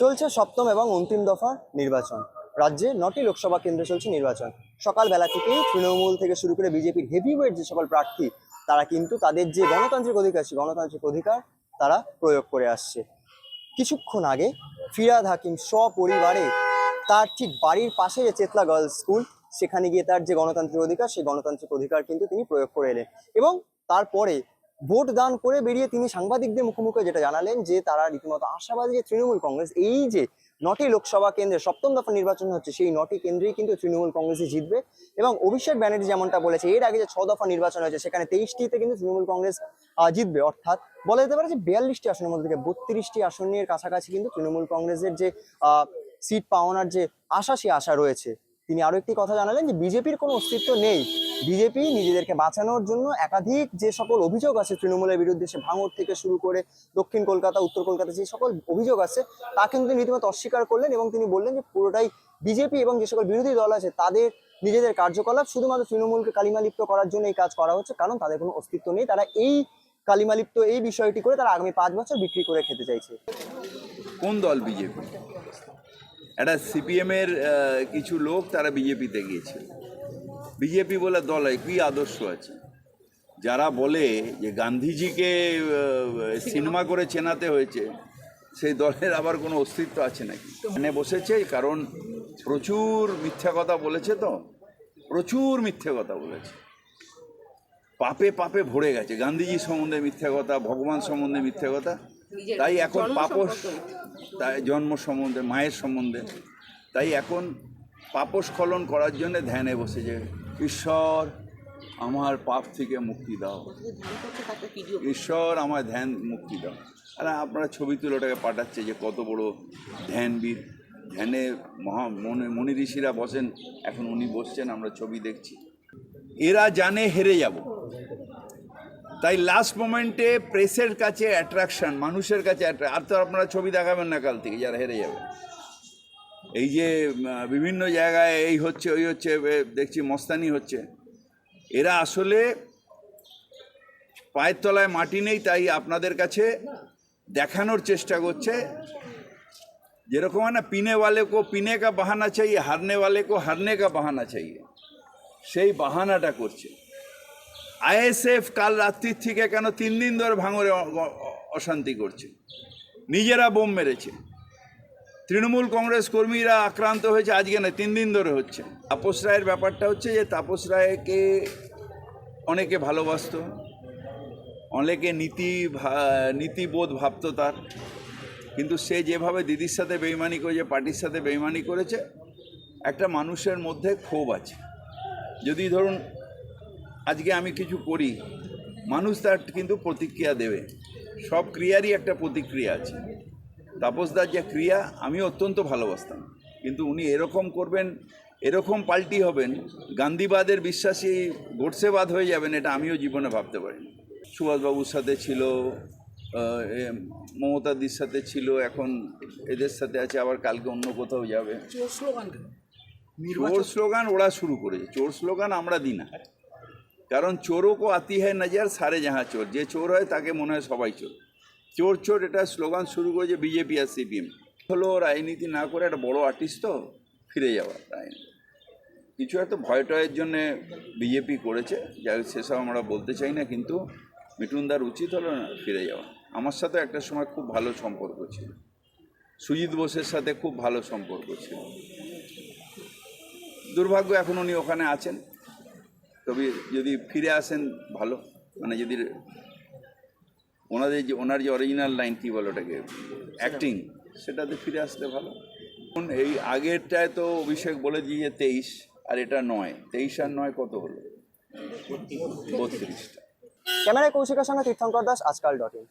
চলছে সপ্তম এবং অন্তিম দফার নির্বাচন। রাজ্যে নটি লোকসভা কেন্দ্রে চলছে নির্বাচন। সকালবেলা থেকেই তৃণমূল থেকে শুরু করে বিজেপির হেভিওয়েট যে সকল প্রার্থী, তারা কিন্তু তাদের যে গণতান্ত্রিক অধিকার, সেই গণতান্ত্রিক অধিকার তারা প্রয়োগ করে আসছে। কিছুক্ষণ আগে ফিরাদ হাকিম সপরিবারে তার ঠিক বাড়ির পাশে যে চেতলা গার্লস স্কুল সেখানে গিয়ে তার যে গণতান্ত্রিক অধিকার, সেই গণতান্ত্রিক অধিকার কিন্তু তিনি প্রয়োগ করে এলেন। এবং তারপরে ভোট দান করে বেরিয়ে তিনি সাংবাদিকদের মুখোমুখি যেটা জানালেন যে তারা রীতিমতো আশাবাদী যে তৃণমূল কংগ্রেস, এই যে নটি লোকসভা কেন্দ্রে সপ্তম দফা নির্বাচন হচ্ছে, সেই নটি কেন্দ্রেই কিন্তু তৃণমূল কংগ্রেসই জিতবে। এবং অভিষেক ব্যানার্জি যেমনটা বলেছে, এর আগে যে ছ দফা নির্বাচন হয়েছে, সেখানে তেইশটিতে কিন্তু তৃণমূল কংগ্রেস জিতবে। অর্থাৎ বলা যেতে পারে যে বিয়াল্লিশটি আসনের মধ্যে থেকে বত্রিশটি আসনের কাছাকাছি কিন্তু তৃণমূল কংগ্রেসের যে সিট পাওয়ানোর যে আশা সে আশা রয়েছে। তিনি আরও একটি কথা জানালেন যে বিজেপির কোনো অস্তিত্ব নেই। বিজেপি নিজেদেরকে বাঁচানোর জন্য একাধিক যে সকল অভিযোগ আছে তৃণমূলের বিরুদ্ধে, সে ভাঙড় থেকে শুরু করে দক্ষিণ কলকাতা, উত্তর কলকাতা যে সকল অভিযোগ আছে, তা কিন্তু তিনি রীতিমতো অস্বীকার করলেন এবং তিনি বললেন যে পুরোটাই বিজেপি এবং যে সকল বিরোধী দল আছে, তাদের নিজেদের কার্যকলাপ শুধুমাত্র তৃণমূলকে কালিমালিপ্ত করার জন্য এই কাজ করা হচ্ছে, কারণ তাদের কোনো অস্তিত্ব নেই। তারা এই কালিমালিপ্ত এই বিষয়টি করে তারা আগামী পাঁচ বছর বিক্রি করে খেতে চাইছে। কোন দল বিজেপি? একটা সিপিএমের কিছু লোক তারা বিজেপিতে গিয়েছিল। বিজেপি বলে দলে কি আদর্শ আছে? যারা বলে যে গান্ধীজিকে সিনেমা করে চেনাতে হয়েছে, সেই দলের আবার কোনো অস্তিত্ব আছে নাকি? এখানে বসেছে, কারণ প্রচুর মিথ্যা কথা বলেছে তো, প্রচুর মিথ্যে কথা বলেছে। পাপে পাপে ভরে গেছে। গান্ধীজি সম্বন্ধে মিথ্যা কথা, ভগবান সম্বন্ধে মিথ্যা কথা তাই এখন পাপস তাই জন্ম সম্বন্ধে মায়ের সম্বন্ধে তাই এখন পাপস্খলন করার জন্য ধ্যানে বসেছে ঈশ্বর আমার পাপ থেকে মুক্তি দাও। ঈশ্বর আমার ধ্যান মুক্তি দাও। আর আপনারা ছবি তুলে ওটাকে পাঠাচ্ছে যে কত বড় ধ্যানবিদ ধ্যানে মহা মনে মনি ঋষিরা বসেন এখন উনি বসছেন আমরা ছবি দেখছি। এরা জানে হেরে যাব। তাই লাস্ট মোমেন্টে প্রেসের কাছে অ্যাট্রাকশন মানুষের কাছে আর তো আপনারা ছবি দেখাবেন না কাল থেকে, যারা হেরে যাবে এই যে বিভিন্ন জায়গায় এই হচ্ছে, ওই হচ্ছে দেখছি মস্তানি হচ্ছে। এরা আসলে পায়ের তলায় মাটি নেই, তাই আপনাদের কাছে দেখানোর চেষ্টা করছে। যেরকম হয় না, পিনে ওয়ালে কো, পিনে কা বাহানা চাই হারনে ওয়ালে কো, হারনে কা বাহানা চাই সেই বাহানাটা করছে। আইএসএফ কাল রাত্রির থেকে কেন তিন দিন ধরে ভাঙরে অশান্তি করছে। নিজেরা বোম মেরেছে। তৃণমূল কংগ্রেস কর্মীরা আক্রান্ত হয়েছে, আজকে না তিন দিন ধরে হচ্ছে। তাপস রায়ের ব্যাপারটা হচ্ছে যে, তাপস রায়কে অনেকে ভালোবাসতো, অনেকে নীতি নীতিবোধ ভাবতো তার। কিন্তু সে যেভাবে দিদির সাথে বেইমানি করেছে, পার্টির সাথে বেইমানি করেছে, একটা মানুষের মধ্যে ক্ষোভ আছে। যদি ধরুন আজকে আমি কিছু করি। মানুষ তার কিন্তু প্রতিক্রিয়া দেবে। সব ক্রিয়ারই একটা প্রতিক্রিয়া আছে। তাপসদার যে ক্রিয়া আমি অত্যন্ত ভালোবাসতাম। কিন্তু উনি এরকম করবেন এরকম পাল্টি হবেন গান্ধীবাদের বিশ্বাসী গোডসেবাদ হয়ে যাবেন এটা আমিও জীবনে ভাবতে পারিনি। সুভাষবাবুর সাথে ছিল মমতাদির সাথে ছিল এখন এদের সাথে আছে আবার কালকে অন্য কোথাও যাবে। চোর স্লোগান চোর স্লোগান ওরা শুরু করেছে। চোর স্লোগান আমরা দিই না। কারণ চোরও কো আতি হয় নজর, সারে যাহা চোর। যে চোর হয় তাকে মনে হয় সবাই চোর। চোর চোর, এটা স্লোগান শুরু করেছে বিজেপি আর সিপিএম। হলো রাজনীতি না করে একটা বড় আর্টিস্ট তো ফিরে যাওয়া রাজনীতি কিছু একটা ভয় টয়ের জন্যে বিজেপি করেছে, যাই সেসব আমরা বলতে চাই না, কিন্তু মিঠুনদার উচিত হলো না ফিরে যাওয়া। আমার সাথে একটা সময় খুব ভালো সম্পর্ক ছিল। সুজিত বোসের সাথে খুব ভালো সম্পর্ক ছিল। দুর্ভাগ্য এখন উনি ওখানে আছেন। তবে যদি ফিরে আসেন ভালো। মানে যদি ওনাদের যে ওনার যে অরিজিনাল লাইন কী বলো ওটাকে? অ্যাক্টিং সেটাতে ফিরে আসলে ভালো। এখন এই আগেরটায় তো অভিষেক বলে দিই যে তেইশ আর এটা নয়। তেইশ আর নয় কত হলো? বত্রিশটা। ক্যামেরায় কৌশিকের সঙ্গে তীর্থঙ্কর দাস আজকাল ডট ইন।